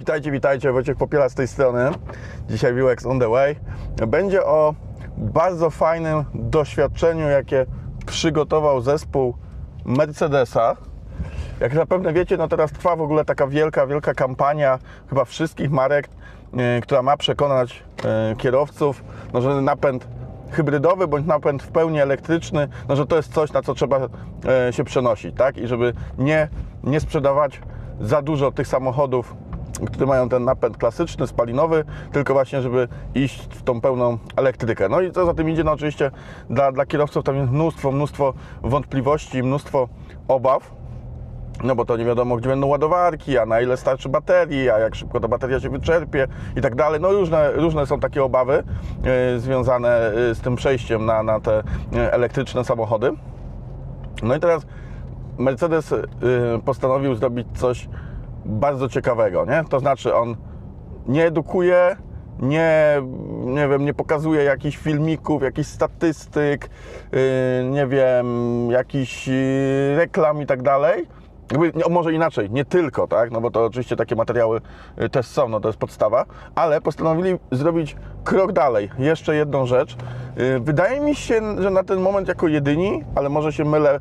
Witajcie, witajcie, Wojciech Popiela z tej strony. Dzisiaj Viewx on the way. Będzie o bardzo fajnym doświadczeniu, jakie przygotował zespół Mercedesa. Jak zapewne wiecie, no teraz trwa w ogóle taka wielka, wielka kampania chyba wszystkich marek, e, która ma przekonać e, kierowców, no, że napęd hybrydowy bądź napęd w pełni elektryczny, no, że to jest coś, na co trzeba e, się przenosić, tak? I żeby nie, nie sprzedawać za dużo tych samochodów, które mają ten napęd klasyczny, spalinowy, tylko właśnie, żeby iść w tą pełną elektrykę. No i co za tym idzie, no oczywiście dla, dla kierowców tam jest mnóstwo, mnóstwo wątpliwości, mnóstwo obaw. No bo to nie wiadomo, gdzie będą ładowarki, a na ile starczy baterii, a jak szybko ta bateria się wyczerpie i tak dalej. No różne, różne są takie obawy e, związane e, z tym przejściem na, na te e, elektryczne samochody. No i teraz Mercedes e, postanowił zrobić coś bardzo ciekawego, nie? To znaczy on nie edukuje, nie, nie wiem, nie pokazuje jakichś filmików, jakichś statystyk, yy, nie wiem, jakichś yy, reklam i tak dalej. Jakby, może inaczej, nie tylko, tak? No bo to oczywiście takie materiały y, też są, no to jest podstawa, ale postanowili zrobić krok dalej, jeszcze jedną rzecz. Y, Wydaje mi się, że na ten moment jako jedyni, ale może się mylę,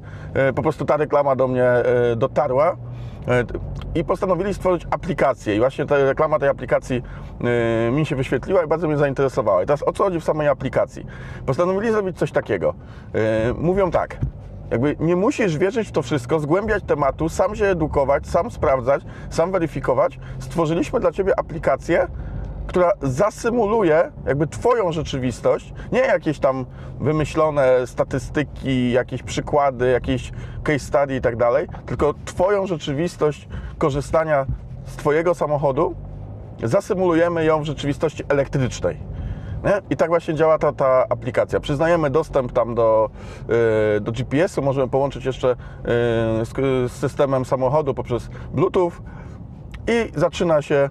y, po prostu ta reklama do mnie y, dotarła i postanowili stworzyć aplikację. I właśnie ta reklama tej aplikacji y, mi się wyświetliła i bardzo mnie zainteresowała. I teraz o co chodzi w samej aplikacji? Postanowili zrobić coś takiego. Y, Mówią tak, jakby nie musisz wierzyć w to wszystko, zgłębiać tematu, sam się edukować, sam sprawdzać, sam weryfikować. Stworzyliśmy dla Ciebie aplikację, która zasymuluje jakby Twoją rzeczywistość, nie jakieś tam wymyślone statystyki, jakieś przykłady, jakieś case study i tak dalej, tylko Twoją rzeczywistość korzystania z Twojego samochodu, zasymulujemy ją w rzeczywistości elektrycznej. Nie? I tak właśnie działa ta, ta aplikacja. Przyznajemy dostęp tam do, yy, do GPS-u, możemy połączyć jeszcze yy, z, z systemem samochodu poprzez Bluetooth i zaczyna się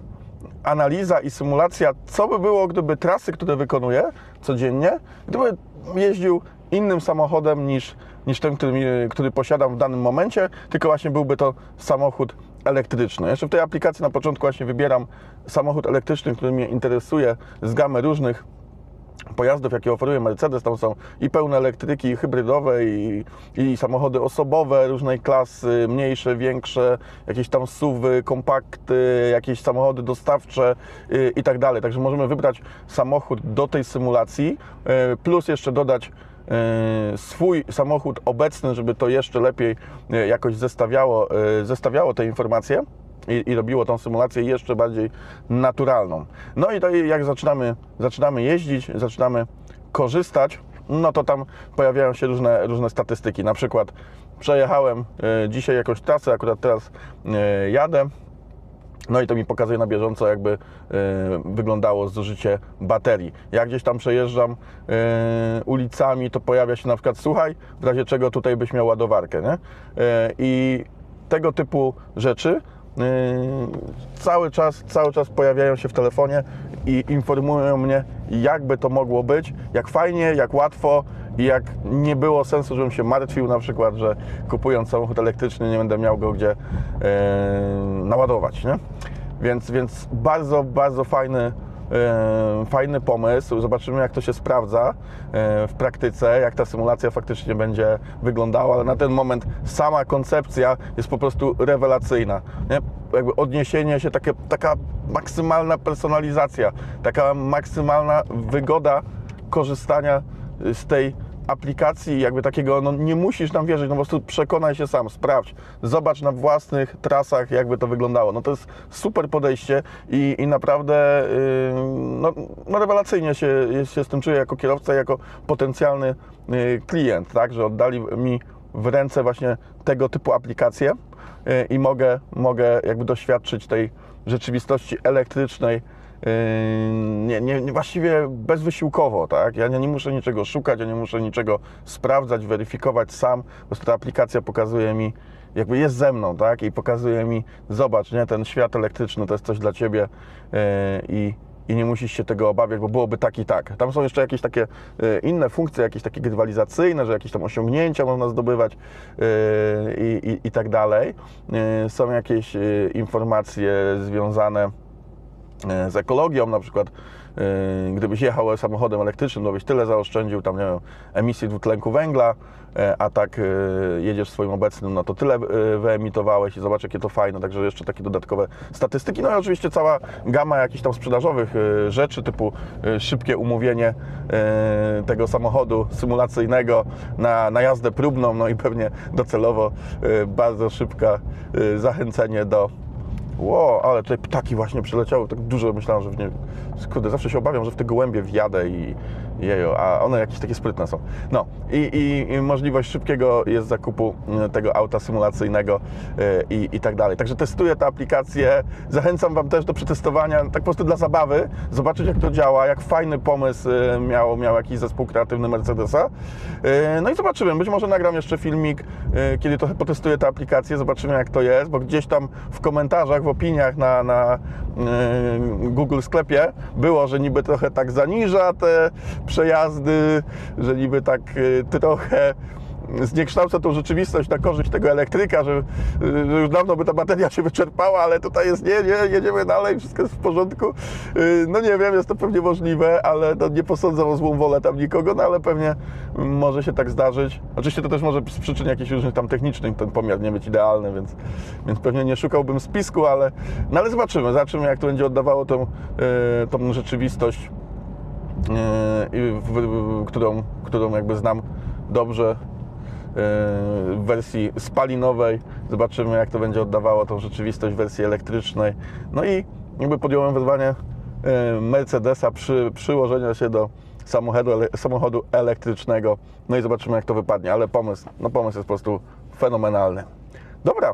analiza i symulacja, co by było, gdyby trasy, które wykonuję codziennie, gdyby jeździł innym samochodem niż, niż ten, który, który posiadam w danym momencie, tylko właśnie byłby to samochód elektryczny. Jeszcze w tej aplikacji na początku właśnie wybieram samochód elektryczny, który mnie interesuje z gamy różnych pojazdów, jakie oferuje Mercedes. Tam są i pełne elektryki, i hybrydowe, i, i samochody osobowe różnej klasy, mniejsze, większe, jakieś tam suwy, kompakty, jakieś samochody dostawcze y, i tak dalej. Także możemy wybrać samochód do tej symulacji, y, plus jeszcze dodać y, swój samochód obecny, żeby to jeszcze lepiej y, jakoś zestawiało, zestawiało te informacje i, i robiło tą symulację jeszcze bardziej naturalną. No i to jak zaczynamy, zaczynamy jeździć, zaczynamy korzystać, no to tam pojawiają się różne, różne statystyki. Na przykład przejechałem e, dzisiaj jakąś trasę, akurat teraz e, jadę, no i to mi pokazuje na bieżąco, jakby e, wyglądało zużycie baterii. Jak gdzieś tam przejeżdżam ulicami, to pojawia się na przykład, słuchaj, w razie czego tutaj byś miał ładowarkę, nie? I tego typu rzeczy cały czas, cały czas pojawiają się w telefonie i informują mnie, jakby to mogło być, jak fajnie, jak łatwo i jak nie było sensu, żebym się martwił na przykład, że kupując samochód elektryczny nie będę miał go gdzie yy, naładować, nie? Więc, więc bardzo, bardzo fajny, fajny pomysł. Zobaczymy, jak to się sprawdza e, w praktyce, jak ta symulacja faktycznie będzie wyglądała, ale na ten moment sama koncepcja jest po prostu rewelacyjna. Nie? Jakby odniesienie się, takie, taka maksymalna personalizacja, taka maksymalna wygoda korzystania z tej aplikacji, jakby takiego, no nie musisz nam wierzyć, no po prostu przekonaj się sam, sprawdź, zobacz na własnych trasach, jakby to wyglądało. No to jest super podejście i, i naprawdę yy, no, no rewelacyjnie się, się z tym czuję jako kierowca, jako potencjalny yy, klient, tak, że oddali mi w ręce właśnie tego typu aplikacje yy, i mogę, mogę jakby doświadczyć tej rzeczywistości elektrycznej, nie, nie, właściwie bezwysiłkowo, tak? Ja nie, nie muszę niczego szukać, ja nie muszę niczego sprawdzać, weryfikować sam. Po prostu ta aplikacja pokazuje mi, jakby jest ze mną, tak? I pokazuje mi, zobacz, nie, ten świat elektryczny to jest coś dla Ciebie yy, i, i nie musisz się tego obawiać, bo byłoby tak i tak. Tam są jeszcze jakieś takie yy, inne funkcje, jakieś takie grywalizacyjne, że jakieś tam osiągnięcia można zdobywać yy, i, i, i tak dalej. Są jakieś informacje związane z ekologią, na przykład e, gdybyś jechał samochodem elektrycznym, to byś tyle zaoszczędził tam, nie wiem, emisji dwutlenku węgla, e, a tak e, jedziesz swoim obecnym, no to tyle e, wyemitowałeś i zobacz, jakie to fajne, także jeszcze takie dodatkowe statystyki, no i oczywiście cała gama jakichś tam sprzedażowych e, rzeczy, typu e, szybkie umówienie e, tego samochodu symulacyjnego na, na jazdę próbną, no i pewnie docelowo e, bardzo szybka e, zachęcenie do Ło, ale tutaj ptaki właśnie przyleciały, tak dużo myślałem, że w nie... Kurde, zawsze się obawiam, że w te gołębie wjadę i jejo, a one jakieś takie sprytne są. No i, i, i możliwość szybkiego jest zakupu e, tego auta symulacyjnego e, i, i tak dalej. Także testuję tę aplikację, zachęcam Wam też do przetestowania, tak po prostu dla zabawy, zobaczyć jak to działa, jak fajny pomysł e, miał, miał jakiś zespół kreatywny Mercedesa. E, No i zobaczymy, być może nagram jeszcze filmik, kiedy trochę potestuję tę aplikację, zobaczymy jak to jest, bo gdzieś tam w komentarzach, w opiniach na, na Google sklepie było, że niby trochę tak zaniża te przejazdy, że niby tak e, trochę zniekształca tą rzeczywistość na korzyść tego elektryka, że, że już dawno by ta bateria się wyczerpała, ale tutaj jest nie, nie, jedziemy dalej, wszystko jest w porządku. Yy, No nie wiem, jest to pewnie możliwe, ale no nie posądzę o złą wolę tam nikogo, no ale pewnie może się tak zdarzyć. Oczywiście to też może z przyczyn jakichś różnych tam technicznych ten pomiar nie być idealny, więc, więc pewnie nie szukałbym spisku, ale, no ale zobaczymy, zobaczymy jak to będzie oddawało tą, tą rzeczywistość którą, którą jakby znam dobrze yy, w wersji spalinowej. Zobaczymy, jak to będzie oddawało tą rzeczywistość w wersji elektrycznej. No i jakby podjąłem wyzwanie yy, Mercedesa przy przyłożenia się do samochodu, samochodu elektrycznego. No i zobaczymy, jak to wypadnie. Ale pomysł, no pomysł jest po prostu fenomenalny. Dobra,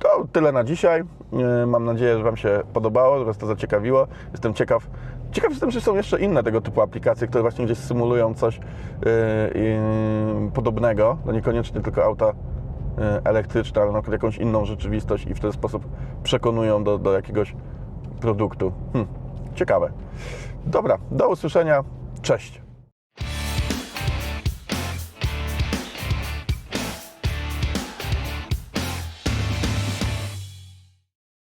to tyle na dzisiaj. Yy, Mam nadzieję, że Wam się podobało, że Was to zaciekawiło. Jestem ciekaw. Ciekaw jestem, czy są jeszcze inne tego typu aplikacje, które właśnie gdzieś symulują coś yy, podobnego. No niekoniecznie tylko auta yy, elektryczne, ale jakąś inną rzeczywistość i w ten sposób przekonują do, do jakiegoś produktu. Hm, ciekawe. Dobra, do usłyszenia. Cześć.